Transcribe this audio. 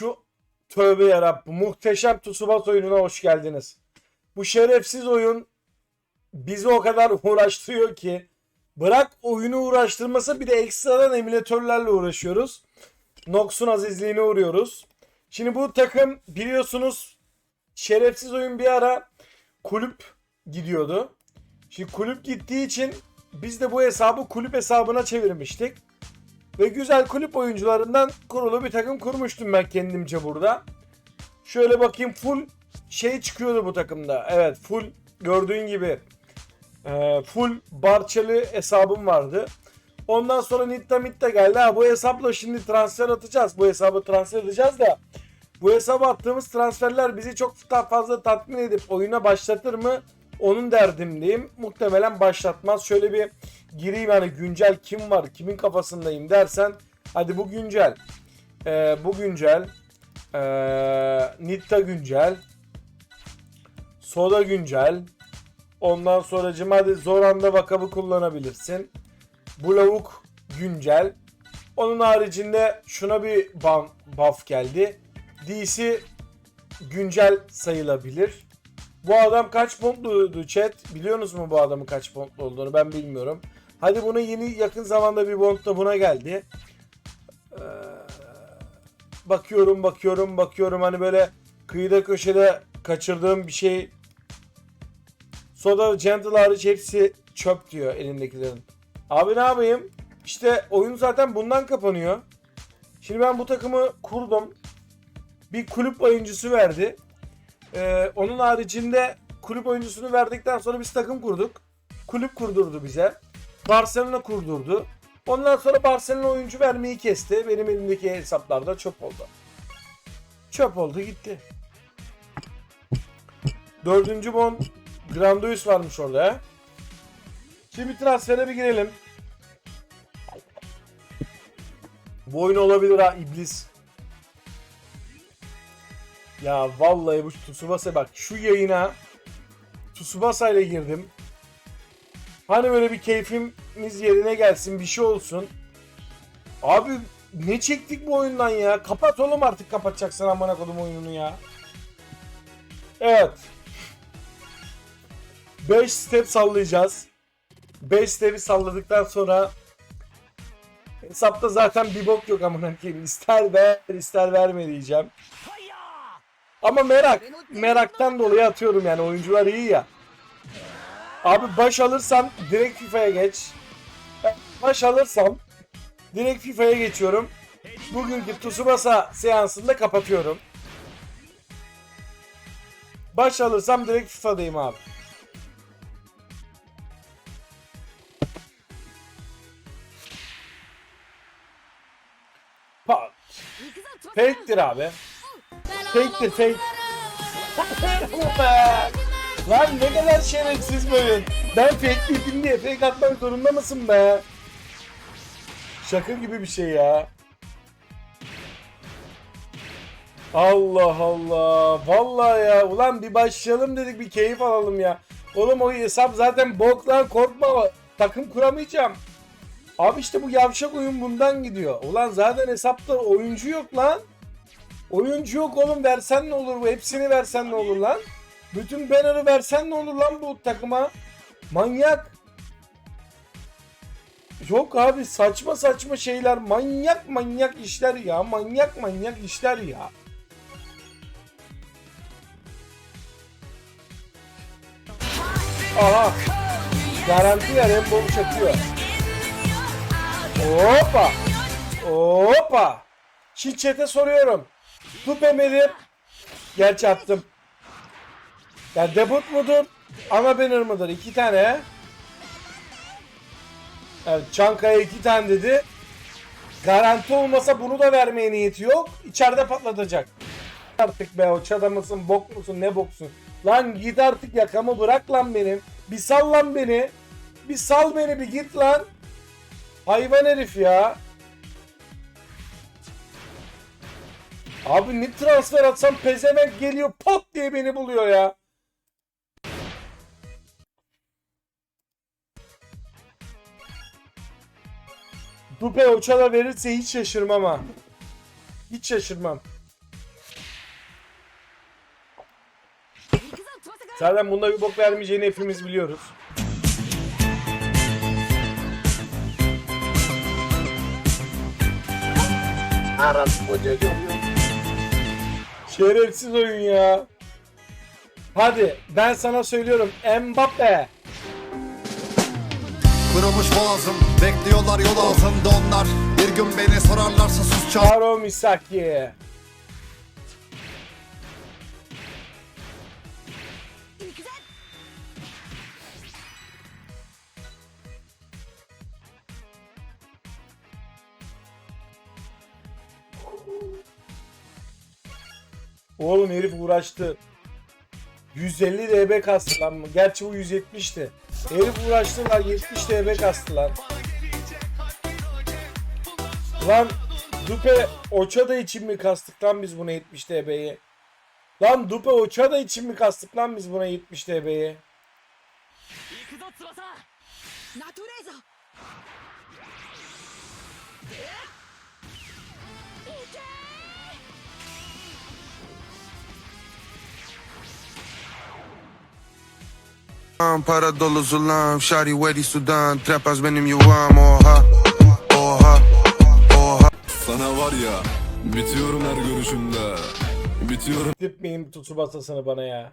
şu tövbe yarabbim muhteşem Tsubasa oyununa hoş geldiniz. Bu şerefsiz oyun bizi o kadar uğraştırıyor ki bırak oyunu uğraştırması bir de ekstradan emülatörlerle uğraşıyoruz. Nox'un azizliğine uğruyoruz. Şimdi bu takım biliyorsunuz şerefsiz oyun bir ara kulüp gidiyordu. Şimdi kulüp gittiği için biz de bu hesabı kulüp hesabına çevirmiştik. Ve güzel kulüp oyuncularından kurulu bir takım kurmuştum ben kendimce burada. Şöyle bakayım full şey çıkıyordu bu takımda. Evet full gördüğün gibi e, full Barçalı hesabım vardı. Ondan sonra Nitta Mitta geldi. Ha, bu hesapla şimdi transfer atacağız. Bu hesabı transfer edeceğiz da bu hesaba attığımız transferler bizi çok fazla tatmin edip oyuna başlatır mı? Onun derdimdeyim. Muhtemelen başlatmaz. Şöyle bir gireyim hani güncel kim var, kimin kafasındayım dersen hadi bu güncel. Ee, bu güncel. Ee, Nitta güncel. Soda güncel. Ondan sonra hadi Zoran'da vakabı kullanabilirsin. Bu lavuk güncel. Onun haricinde şuna bir buff geldi. DC güncel sayılabilir. Bu adam kaç pontluydu chat? Biliyorsunuz mu bu adamın kaç pontlu olduğunu? Ben bilmiyorum. Hadi bunu yeni yakın zamanda bir bond da buna geldi. Ee, bakıyorum bakıyorum bakıyorum hani böyle kıyıda köşede kaçırdığım bir şey Soda Gentle hariç hepsi çöp diyor elindekilerin. Abi ne yapayım? İşte oyun zaten bundan kapanıyor. Şimdi ben bu takımı kurdum. Bir kulüp oyuncusu verdi. Ee, onun haricinde kulüp oyuncusunu verdikten sonra biz takım kurduk. Kulüp kurdurdu bize. Barcelona kurdurdu. Ondan sonra Barcelona oyuncu vermeyi kesti. Benim elimdeki hesaplarda çöp oldu. Çöp oldu gitti. Dördüncü bon Grandius varmış orada. Şimdi transfere bir girelim. Bu oyun olabilir ha iblis. Ya vallahi bu Tsubasa bak şu yayına Tsubasa ile girdim. Hani böyle bir keyfimiz yerine gelsin bir şey olsun. Abi ne çektik bu oyundan ya? Kapat oğlum artık kapatacaksın amına kodum oyununu ya. Evet. 5 step sallayacağız. 5 step'i salladıktan sonra hesapta zaten bir bok yok amına koyayım. İster ver ister verme diyeceğim. Ama merak. Meraktan dolayı atıyorum yani oyuncular iyi ya. Abi baş alırsam direkt FIFA'ya geç. Baş alırsam direkt FIFA'ya geçiyorum. Bugünkü Tsubasa seansında kapatıyorum. Baş alırsam direkt FIFA'dayım abi. Pat. Fake'tir abi. Fake'tir fake. Lan ne kadar şerefsiz oyun. Ben fake'liydim diye fake atmak zorunda mısın be? Şaka gibi bir şey ya. Allah Allah. Vallahi ya. Ulan bir başlayalım dedik bir keyif alalım ya. Oğlum o hesap zaten bok lan korkma. Takım kuramayacağım. Abi işte bu yavşak oyun bundan gidiyor. Ulan zaten hesapta oyuncu yok lan. Oyuncu yok oğlum versen ne olur bu? Hepsini versen ne olur lan? Bütün banner'ı versen ne olur lan bu takıma? Manyak. Yok abi saçma saçma şeyler. Manyak manyak işler ya. Manyak manyak işler ya. Aha. Garanti ver Embolu çakıyor. Hoppa. Hoppa. Şimdi soruyorum. Tupe midir? Gerçi attım. Ya debut mudur? Ana banner mıdır? İki tane. Evet, Çankaya iki tane dedi. Garanti olmasa bunu da vermeye niyeti yok. İçeride patlatacak. Artık be o çada mısın, bok musun, ne boksun? Lan git artık yakamı bırak lan benim. Bir sal lan beni. Bir sal beni bir git lan. Hayvan herif ya. Abi ne transfer atsam pezevenk geliyor pat diye beni buluyor ya. Dupe Uçal'a verirse hiç şaşırmam ha. Hiç şaşırmam. Zaten bunda bir bok vermeyeceğini hepimiz biliyoruz. Aras koca görüyoruz. Şerefsiz oyun ya. Hadi ben sana söylüyorum Mbappe. Kırılmış boğazım Bekliyorlar yol altında onlar Bir gün beni sorarlarsa sus çal Karo Misaki. Oğlum herif uğraştı. 150 DB kastı lan. Gerçi bu 170'ti. Herif uğraştı lan 70 DB kastı lan. Lan Dupe Oçada için mi kastık lan biz buna 70 DB'yi? Lan Dupe Oçada için mi kastık lan biz buna 70 DB'yi? Para dolu zulam Şari wedi sudan Trepas benim yuvam Oha Oha Oha Sana var ya bitiyorum her görüşümde. Bitiyorum Gitmeyin Tsubasa'sını bana ya.